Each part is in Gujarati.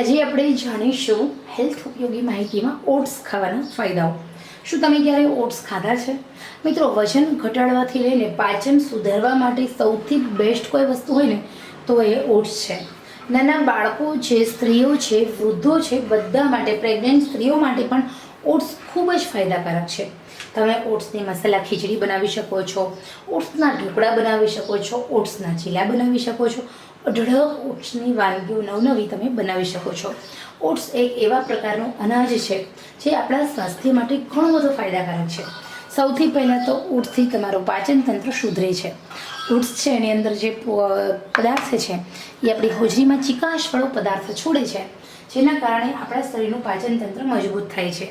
આજે આપણે જાણીશું હેલ્થ ઉપયોગી માહિતીમાં ઓટ્સ ખાવાના ફાયદાઓ. શું તમે ક્યારે ઓટ્સ ખાધા છે? મિત્રો, વજન ઘટાડવાથી લઈને પાચન સુધારવા માટે સૌથી બેસ્ટ કોઈ વસ્તુ હોય ને, તો એ ઓટ્સ છે. નાના બાળકો છે, સ્ત્રીઓ છે, વૃદ્ધો છે, બધા માટે, પ્રેગ્નન્ટ સ્ત્રીઓ માટે પણ ઓટ્સ ખૂબ જ ફાયદાકારક છે. તમે ઓટ્સની મસાલા ખીચડી બનાવી શકો છો, ઓટ્સના ઢોકળા બનાવી શકો છો, ઓટ્સના ચીલા બનાવી શકો છો અઢળક ઓટ્સની વાનગીઓ નવનવી તમે બનાવી શકો છો. ઓટ્સ એક એવા પ્રકારનું અનાજ છે જે આપણા સ્વાસ્થ્ય માટે ઘણો બધો ફાયદાકારક છે. સૌથી પહેલાં તો ઓટ્સથી તમારું પાચન તંત્ર સુધરે છે. ઓટ્સ છે એની અંદર જે પદાર્થ છે એ આપણી હોજરીમાં ચિકાશવાળો પદાર્થ છોડે છે. જેના કારણે આપણા શરીરનું પાચન તંત્ર મજબૂત થાય છે.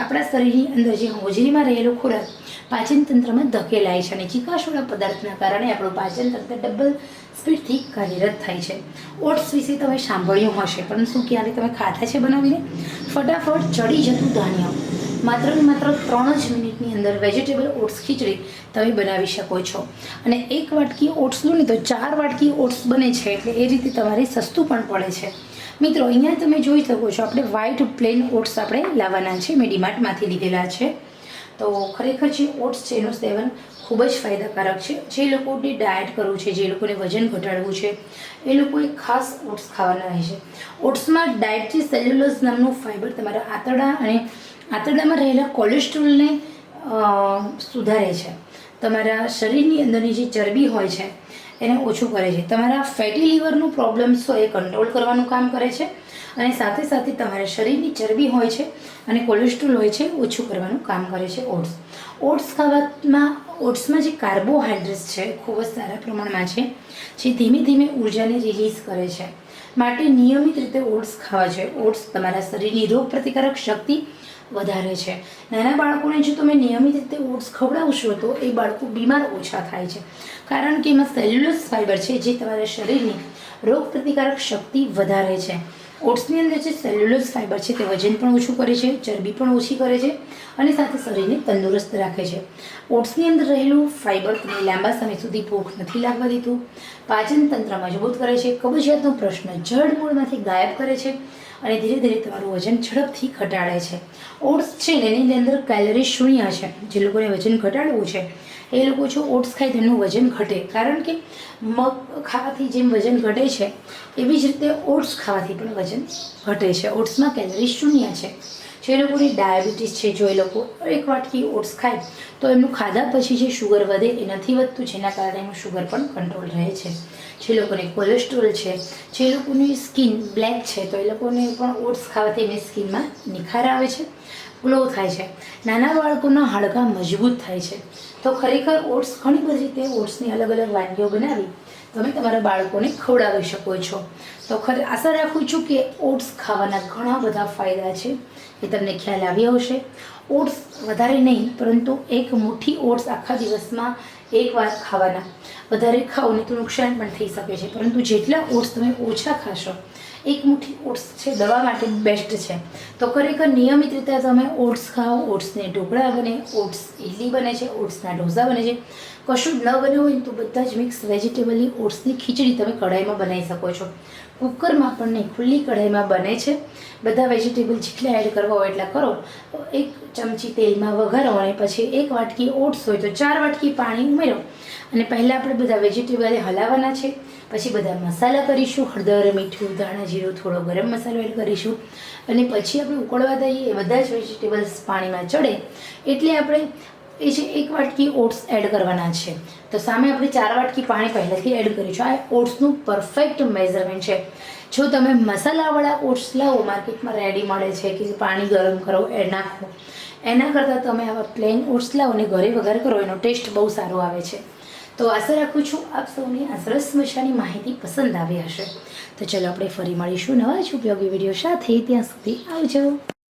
આપણા શરીરની અંદર જે હોજરીમાં રહેલો ખોરાક પાચન તંત્રમાં ધકેલાય છે અને ચીકાશવાળા પદાર્થના કારણે આપણું પાચન તંત્ર ડબલ સ્પીડથી કાર્યરત થાય છે. ઓટ્સ વિશે તમે સાંભળ્યું હશે, પરંતુ ક્યારે તમે ખાધા છે બનાવીને? ફટાફટ ચડી જતું ધાન્ય. માત્ર ને માત્ર ત્રણ જ મિનિટની અંદર વેજીટેબલ ઓટ્સ ખીચડી તમે બનાવી શકો છો. અને એક વાટકી ઓટ્સ લો ને તો ચાર વાટકી ઓટ્સ બને છે, એટલે એ રીતે તમારે સસ્તું પણ પડે છે. મિત્રો, અહીંયા તમે જોઈ શકો છો, આપણે વ્હાઇટ પ્લેન ઓટ્સ આપણે લાવવાના છે, મેં ડીમાર્ટમાંથી લીધેલા છે. તો ખરેખર જે ઓટ્સ છે એનું સેવન ખૂબ જ ફાયદાકારક છે. જે લોકોને ડાયટ કરવું છે, જે લોકોને વજન ઘટાડવું છે, એ લોકોએ ખાસ ઓટ્સ ખાવાના રહે છે. ઓટ્સમાં ડાયટથી સેલ્યુલસ નામનું ફાઇબર તમારા આંતરડા અને આંતરડામાં રહેલા કોલેસ્ટ્રોલને સુધારે છે. તમારા શરીરની અંદરની જે ચરબી હોય છે એને ઓછું કરે છે. તમારા ફેટી લીવરનું પ્રોબ્લેમ્સ હોય એ કંટ્રોલ કરવાનું કામ કરે છે અને સાથે સાથે તમારા શરીરની ચરબી હોય છે અને કોલેસ્ટ્રોલ હોય છે ઓછું કરવાનું કામ કરે છે ઓટ્સ. ઓટ્સ ખાવામાં ઓટ્સમાં જે કાર્બોહાઈડ્રેટ્સ છે ખૂબ જ સારા પ્રમાણમાં છે, જે ધીમે ધીમે ઉર્જાને રિલીઝ કરે છે. માટે નિયમિત રીતે ઓટ્સ ખાવા છે ઓટ્સ તમારા શરીરની રોગ પ્રતિકારક શક્તિ વધારે છે. નાના બાળકોને જો તમે નિયમિત રીતે ઓટ્સ ખવડાવશો તો એ બાળકો બીમાર ઓછા થાય છે. કારણ કે એમાં સેલ્યુલસ ફાઇબર છે જે તમારા શરીરની રોગ પ્રતિકારક શક્તિ વધારે છે. ઓટ્સની અંદર જે સેલ્યુલસ ફાઇબર છે તે વજન પણ ઓછું કરે છે, ચરબી પણ ઓછી કરે છે અને સાથે શરીરને તંદુરસ્ત રાખે છે. ઓટ્સની અંદર રહેલું ફાઇબર તમને લાંબા સમય સુધી ભૂખ નથી લાગવા દીધું પાચન તંત્ર મજબૂત કરે છે. કબજિયાતનો પ્રશ્ન જડમૂળમાંથી ગાયબ કરે છે. અને ધીરે ધીરે તમારું વજન ઝડપથી ઘટાડે છે. ઓટ્સ છે ને એની અંદર કેલરી શૂન્ય છે. જે લોકોને વજન ઘટાડવું છે, એ લોકો જો ઓટ્સ ખાય તેમનું વજન ઘટે. કારણ કે મગ ખાવાથી જેમ વજન ઘટે છે, એવી જ રીતે ઓટ્સ ખાવાથી પણ વજન ઘટે છે. ઓટ્સમાં કેલરી શૂન્ય છે. જે લોકોની ડાયાબિટીસ છે, જો એ લોકો એક વાટકી ઓટ્સ ખાય, તો એમનું ખાધા પછી જે શુગર વધે એ નથી વધતું, જેના કારણે એનું શુગર પણ કંટ્રોલ રહે છે. જે લોકોને કોલેસ્ટ્રોલ છે, જે લોકોની સ્કિન બ્લેક છે, તો એ લોકોને પણ ઓટ્સ ખાવાથી એની સ્કિનમાં નિખાર આવે છે ગ્લો થાય છે. નાના બાળકોના હાડકાં મજબૂત થાય છે. તો ખરેખર ઓટ્સ ઘણી બધી રીતે ઓટ્સની અલગ અલગ વાનગીઓ બનાવી તમે તમારા બાળકોને ખવડાવી શકો છો. તો ખરે આશા રાખું છું કે ઓટ્સ ખાવાના ઘણા બધા ફાયદા છે, એ તમને ખ્યાલ આવ્યો હશે. ઓટ્સ વધારે નહીં, પરંતુ એક મુઠ્ઠી ઓટ્સ આખા દિવસમાં એકવાર ખાવાના. વધારે ખાઓ ને તો નુકસાન પણ થઈ શકે છે. પરંતુ જેટલા ઓટ્સ તમે ઓછા ખાશો, એક મુઠ્ઠી ઓટ્સ છે દવા માટે બેસ્ટ છે. તો ખરેખર નિયમિત રીતે તમે ઓટ્સ ખાઓ, ઓટ્સને ઢોકળા બને, ઓટ્સ ઇડલી બને છે, ઓટ્સના ઢોસા બને છે. કશું ન બન્યું હોય તો બધા જ મિક્સ વેજીટેબલની ઓટ્સની ખીચડી તમે કઢાઈમાં બનાવી શકો છો. કુકરમાં પણ નહીં, ખુલ્લી કઢાઈમાં બને છે. બધા વેજીટેબલ જેટલા એડ કરવા હોય એટલા કરો. એક ચમચી તેલમાં વઘારો અને પછી એક વાટકી ઓટ્સ હોય તો ચાર વાટકી પાણી ઉમેરો. અને પહેલાં આપણે બધા વેજીટેબલ હલાવવાના છે. પછી બધા મસાલા કરીશું. હળદર, મીઠું, ધાણા જીરું, થોડો ગરમ મસાલો એડ કરીશું. અને પછી આપણે ઉકળવા દઈએ બધા જ વેજીટેબલ્સ પાણીમાં ચડે. એટલે આપણે એ જે એક વાટકી ઓટ્સ એડ કરવાના છે. તો સામે આપણે ચાર વાટકી પાણી પહેલાંથી એડ કરીશું. આ ઓટ્સનું પરફેક્ટ મેઝરમેન્ટ છે. જો તમે મસાલાવાળા ઓટ્સ લાવો માર્કેટમાં રેડી મળે છે કે પાણી ગરમ કરો, એ નાખો, એના કરતાં તમે આવા પ્લેન ઓટ્સ લાવો અને ઘરે વઘાર કરો, એનો ટેસ્ટ બહુ સારો આવે છે. તો આશા રાખું છું આપ સૌને આ સરસ મજાની માહિતી પસંદ આવી હશે. તો ચલો આપણે ફરી મળીશું નવા જ ઉપયોગી વીડિયો સાથે, ત્યાં સુધી આવજો.